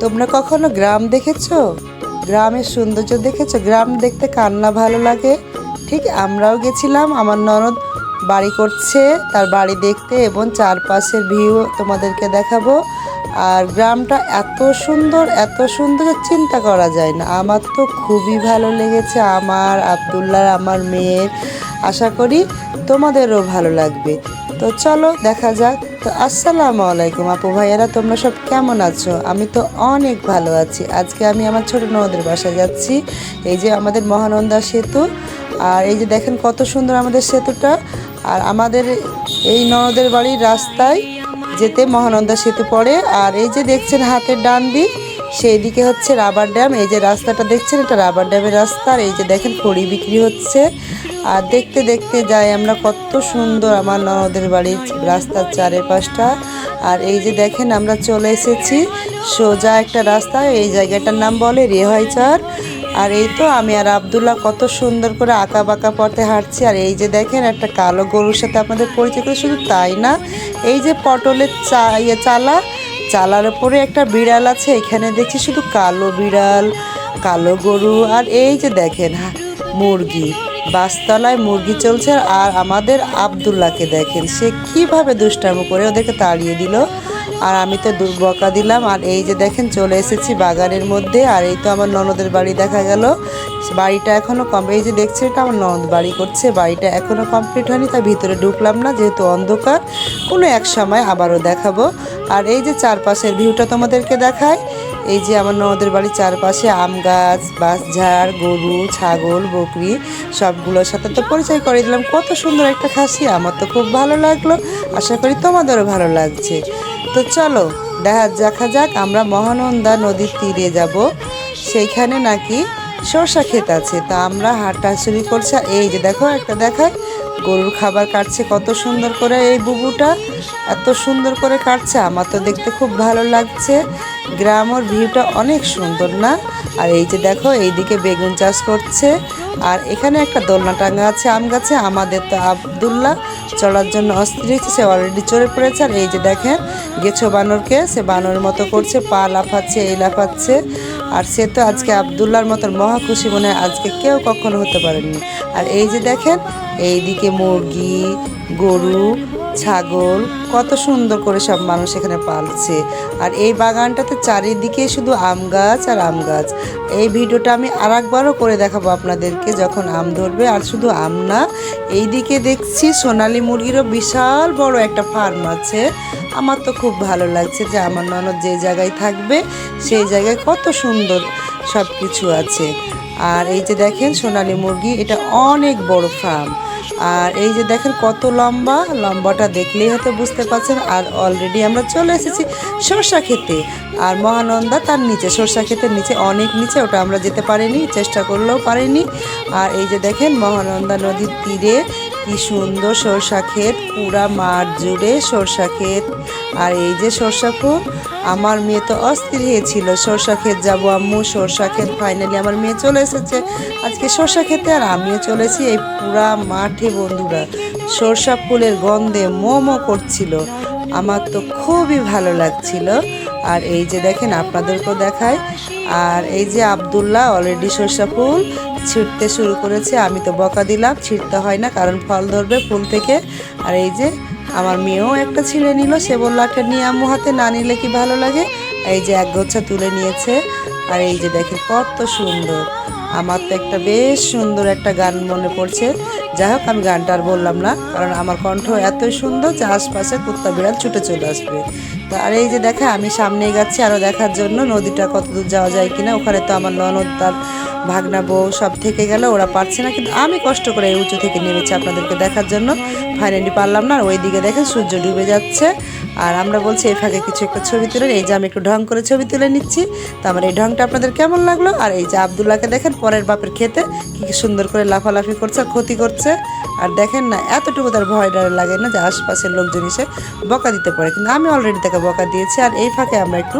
তোমরা কখনো গ্রাম দেখেছ? গ্রামের সৌন্দর্য দেখেছ? গ্রাম দেখতে কান্না ভালো লাগে। ঠিক আমরাও গেছিলাম। আমার ননদ বাড়ি করছে, তার বাড়ি দেখতে এবং চারপাশের ভিউ তোমাদেরকে দেখাবো। আর গ্রামটা এত সুন্দর এত সুন্দর চিন্তা করা যায় না। আমার তো খুবই ভালো লেগেছে। আমার আবদুল্লাহ আমার মেয়ের আশা করি তোমাদেরও ভালো লাগবে। তো চলো, দেখা যাক। তো আসসালামু আলাইকুম আপু ভাইয়ারা, তোমরা সব কেমন আছো? আমি তো অনেক ভালো আছি। আজকে আমি আমার ছোট নদের বাসায় যাচ্ছি। এই যে আমাদের মহানন্দা সেতু। আর এই যে দেখেন কত সুন্দর আমাদের সেতুটা। আর আমাদের এই ননদের বাড়ির রাস্তায় যেতে মহানন্দা সেতু পড়ে। আর এই যে দেখছেন হাতের ডান দিক সেই দিকে হচ্ছে রাবার ড্যাম, এই যে রাস্তাটা দেখছেন, এটা রাবার ড্যামের রাস্তা, আর এই যে দেখেন খড়ি বিক্রি হচ্ছে। আর দেখতে দেখতে যাই আমরা, কত সুন্দর আমার ননদের বাড়ির রাস্তার চারিপাশটা। আর এই যে দেখেন, আমরা চলে এসেছি সোজা একটা রাস্তা, এই জায়গাটার নাম বলে রেহাইচার। আর এই তো আমি আর আবদুল্লাহ কত সুন্দর করে আঁকা বাঁকা পথে হাঁটছি। আর এই যে দেখেন, একটা কালো গরুর সাথে আপনাদের পরিচয় করে, শুধু তাই না, এই যে পটলের চা ইয়ে চালা চালার উপরে একটা বিড়াল আছে, এখানে দেখছি শুধু কালো বিড়াল, কালো গরু, আর এই যে দেখেন মুরগি। বাসতলায় মুরগি চলছে, আর আমাদের আবদুল্লাহকে দেখেন, সে কীভাবে দুষ্টামো করে ওদেরকে তাড়িয়ে দিল। আর আমি তো বকা দিলাম। আর এই যে দেখেন, চলে এসেছি বাগানের মধ্যে। আর এই তো আমার ননদের বাড়ি দেখা গেল। বাড়িটা এখনও কম এই যে দেখছে এটা আমার ননদ বাড়ি করছে। বাড়িটা এখনও কমপ্লিট হয়নি, তাই ভিতরে ঢুকলাম না, যেহেতু অন্ধকার। কোনো এক সময় আবারও দেখাবো। আর এই যে চারপাশের ভিউটা তোমাদেরকে দেখায় এই যে আমার ননদের বাড়ির চারপাশে আম গাছ বাঁশঝাড় গরু, ছাগল, বকরি, সবগুলোর সাথে তো পরিচয় করে দিলাম। কত সুন্দর একটা খাসি, আমার তো খুব ভালো লাগল। আশা করি তোমাদেরও ভালো লাগছে। তো চলো, দেখা দেখা যাক আমরা মহানন্দা নদীর তীরে যাব। সেইখানে নাকি সরষা ক্ষেত আছে। তা আমরা হাঁটা শুরু করছি। এই যে দেখো, একটা দেখায়, গরুর খাবার কাটছে, কত সুন্দর করে এই বুবুটা, এত সুন্দর করে কাটছে। আমার তো দেখতে খুব ভালো লাগছে। গ্রামের ভিউটা অনেক সুন্দর না? আর এই যে দেখো, এইদিকে বেগুন চাষ করছে। আর এখানে একটা দোলনা টাঙ্গা আছে, আম গাছে, আমাদের তো আবদুল্লাহ। চলার জন্য অস্থির হয়েছে, সে অলরেডি চড়ে পড়েছে। আর এই যে দেখেন, গেছো বানরকে, সে বানর মতো করছে, পা লাফাচ্ছে, এই লাফাচ্ছে। আর সে তো আজকে আবদুল্লার মতন মহা খুশি মনে আজকে কেউ কখনো হতে পারেনি। আর এই যে দেখেন, এইদিকে মুরগি, গরু ছাগল, কত সুন্দর করে সব মানুষ এখানে পালছে। আর এই বাগানটাতে চারিদিকে শুধু আম গাছ আর আম গাছ। এই ভিডিওটা আমি আর একবারও করে দেখাবো আপনাদেরকে যখন আম ধরবে। আর শুধু আম না, এইদিকে দেখছি সোনালি মুরগিরও বিশাল বড় একটা ফার্ম আছে। আমার তো খুব ভালো লাগছে যে আমার ননদ যে জায়গায় থাকবে, সেই জায়গায় কত সুন্দর সব কিছু আছে। আর এই যে দেখেন সোনালী মুরগি, এটা অনেক বড় ফার্ম। আর এই যে দেখেন কত লম্বা, লম্বাটা দেখলেই হয়তো বুঝতে পারছেন। আর অলরেডি আমরা চলে এসেছি সরষা খেতে আর মহানন্দা তার নিচে, সরষা ক্ষেতের নিচে, অনেক নিচে, ওটা আমরা যেতে পারিনি, চেষ্টা করলেও পারিনি। আর এই যে দেখেন মহানন্দা নদীর তীরে কি সুন্দর সরষা ক্ষেত, পুরা মাঠ জুড়ে সরষা ক্ষেত। আর এই যে সরষা ফুল আমার মেয়ে তো অস্থির হয়েছিল। সরষা ক্ষেত যাব আম্মু, সরষা ক্ষেত ফাইনালি আমার মেয়ে চলে এসেছে। আজকে সরষা খেতে আর আমিও চলেছি এই পুরা মাঠে, বন্ধুরা। সরষা ফুলের গন্ধে মোমো করছিল। আমার তো খুবই ভালো লাগছিল। আর এই যে দেখেন, আপনাদেরকেও দেখায় আর এই যে আবদুল্লাহ অলরেডি সরষা ফুল। ছিঁড়তে শুরু করেছে। আমি তো বকা দিলাম, ছিঁড়তে হয় না, কারণ ফল ধরবে ফুল থেকে। আর এই যে আমার মেয়েও একটা ছিঁড়ে নিল, সে বলল একটা নিয়ে আম্মু হাতে না নিলে কি ভালো লাগে? এই যে এক গোছা তুলে নিয়েছে। আর এই যে দেখেন, কত সুন্দর। আমার তো একটা বেশ সুন্দর একটা গান মনে পড়ছে। যাই হোক, আমি গানটা আর বললাম না, কারণ আমার কণ্ঠ এতই সুন্দর যে আশপাশে কুত্তা বিড়াল ছুটে চলে আসবে। তো আর এই যে দেখা, আমি সামনেই গেছি আরও দেখার জন্য। নদীটা কতদূর যাওয়া যায় কিনা, ওখানে তো আমার ননদ, তার ভাগনা বউ সব থেকে গেল, ওরা পারছে না। কিন্তু আমি কষ্ট করে এই উঁচু থেকে নেমেছি আপনাদেরকে দেখার জন্য। ফাইনালি পারলাম না, আর ওই দিকে দেখেন সূর্য ডুবে যাচ্ছে। আর আমরা বলছি এই ফাঁকে কিছু একটা ছবি তুলে এই যে আমি একটু ঢং করে ছবি তুলে নিচ্ছি। তো আমার এই ঢংটা আপনাদের কেমন লাগল? আর এই যে আবদুল্লাহকে দেখেন, পরের বাপের খেতে কি কি সুন্দর করে লাফালাফি করছে আর ক্ষতি করছে। আর দেখেন না, এতটুকু তার ভয় ডর লাগে না যে আশপাশের লোকজন এসে বকা দিতে পারে। কিন্তু আমি অলরেডি তাকে বকা দিয়েছি আর এই ফাঁকে আমরা একটু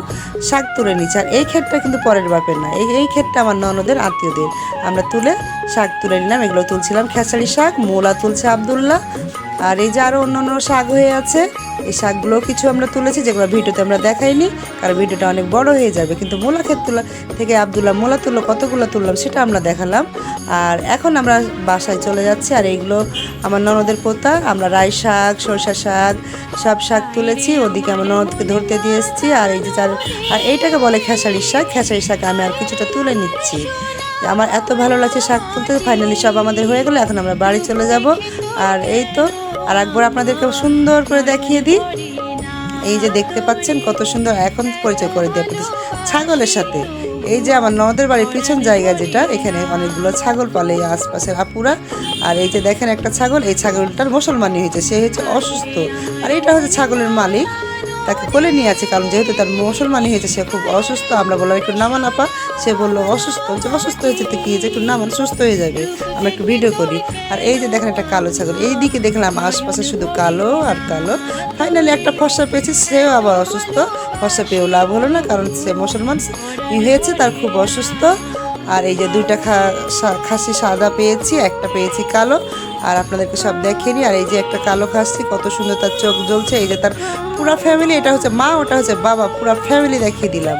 শাক তুলে নিচ্ছি। আর এই ক্ষেতটা কিন্তু পরের বাপের না, এই এই ক্ষেতটা আমার ননদের আত্মীয়দের। আমরা তুলে শাক তুলে নিলাম, এগুলো তুলছিলাম, খেসারি শাক, মূলা তুলছে আবদুল্লাহ। আর এই যে আরও অন্য অন্য শাক হয়ে আছে, এই শাকগুলোও কিছু আমরা তুলেছি, যেগুলো ভিডিওতে আমরা দেখাইনি, কারণ ভিডিওটা অনেক বড় হয়ে যাবে। কিন্তু মোলা ক্ষেত তোলা থেকে আবদুল্লাহ মূলা তুললো কতগুলো তুললাম সেটা আমরা দেখালাম। আর এখন আমরা বাসায় চলে যাচ্ছি, আর এইগুলো আমার ননদের পোতা, আমরা রাই শাক, সরষা শাক, সব শাক তুলেছি, ওদিকে আমার ননদকে ধরতে দিয়ে এসেছি, আর এই যে চার আর এইটাকে বলে খেসারির শাক খেসারির শাক আমি আর কিছুটা তুলে নিচ্ছি। আমার এত ভালো লাগছে শাক তুলতে ফাইনালি সব আমাদের হয়ে গেলো, এখন আমরা বাড়ি চলে যাব। আর এই তো আর একবার আপনাদেরকে সুন্দর করে দেখিয়ে দিই। এই যে দেখতে পাচ্ছেন কত সুন্দর এখন পরিচয় করে আপনাদের ছাগলের সাথে। এই যে আমার নদের বাড়ির পিছন জায়গা যেটা, এখানে অনেকগুলো ছাগল পালে, এই আশপাশের আপুরা। আর এই যে দেখেন একটা ছাগল, এই ছাগলটার মুসলমানি হয়েছে, সে হচ্ছে অসুস্থ। আর এটা হচ্ছে ছাগলের মালিক, তাকে কোলে নিয়ে আছে, কারণ যেহেতু তার মুসলমানি হয়েছে, সে খুব অসুস্থ, আমরা বললাম, একটু নামান আপা। সে বলল, অসুস্থ যে অসুস্থ হয়েছে তো কি যে একটু নামান সুস্থ হয়ে যাবে। আমরা একটু ভিডিও করি। আর এই যে দেখেন একটা কালো ছাগল, এই দিকে দেখলাম আশপাশে শুধু কালো আর কালো। ফাইনালি একটা ফর্সা পেয়েছে, সেও আবার অসুস্থ। ফর্সা পেয়েও লাভ হলো না, কারণ সে মুসলমান। হয়েছে? তার খুব অসুস্থ। আর এই যে দুইটা খাসি সাদা পেয়েছি, একটা পেয়েছি কালো। আর আপনাদেরকে সব দেখিয়ে নিই, আর এই যে একটা কালো খাসি, কত সুন্দর তার চোখ জ্বলছে। এই যে তার পুরো ফ্যামিলি এটা হচ্ছে মা, ওটা হচ্ছে বাবা, পুরো ফ্যামিলি দেখিয়ে দিলাম।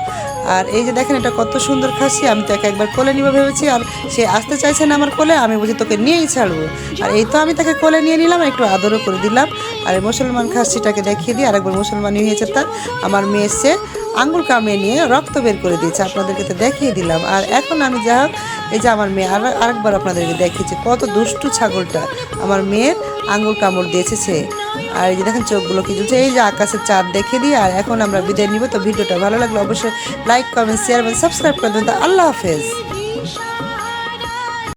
আর এই যে দেখেন, এটা কত সুন্দর খাসি, আমি তাকে একবার কোলে নিব ভেবেছি, আর সে আসতে চাইছে না আমার কোলে, আমি বুঝি তোকে নিয়েই ছাড়বো। আর এই তো আমি তাকে কোলে নিয়ে নিলাম, একটু আদরও করে দিলাম। আর মুসলমান খাসিটাকে দেখিয়ে দিই, আরেকবার মুসলমানই হয়েছে তার। আমার মেয়ে সে আঙ্গুল কামড়ে নিয়ে রক্ত বের করে দিয়েছে। আপনাদেরকে তো দেখিয়ে দিলাম। আর এখন আমি যা এই যে আমার মেয়ে, আর আরেকবার আপনাদেরকে দেখিয়েছি, কত দুষ্টু ছাগলটা। আমার মেয়ের আঙ্গুল কামড় দিয়েছে সে। আর এই যে দেখেন, চোখগুলো কি জ্বলছে। এই যে আকাশের চাঁদ দেখে দিই। আর এখন আমরা বিদায় নিব। তো ভিডিওটা ভালো লাগলে অবশ্যই লাইক কমেন্ট শেয়ার এবং সাবস্ক্রাইব করে দেবেন। তো আল্লাহ হাফেজ।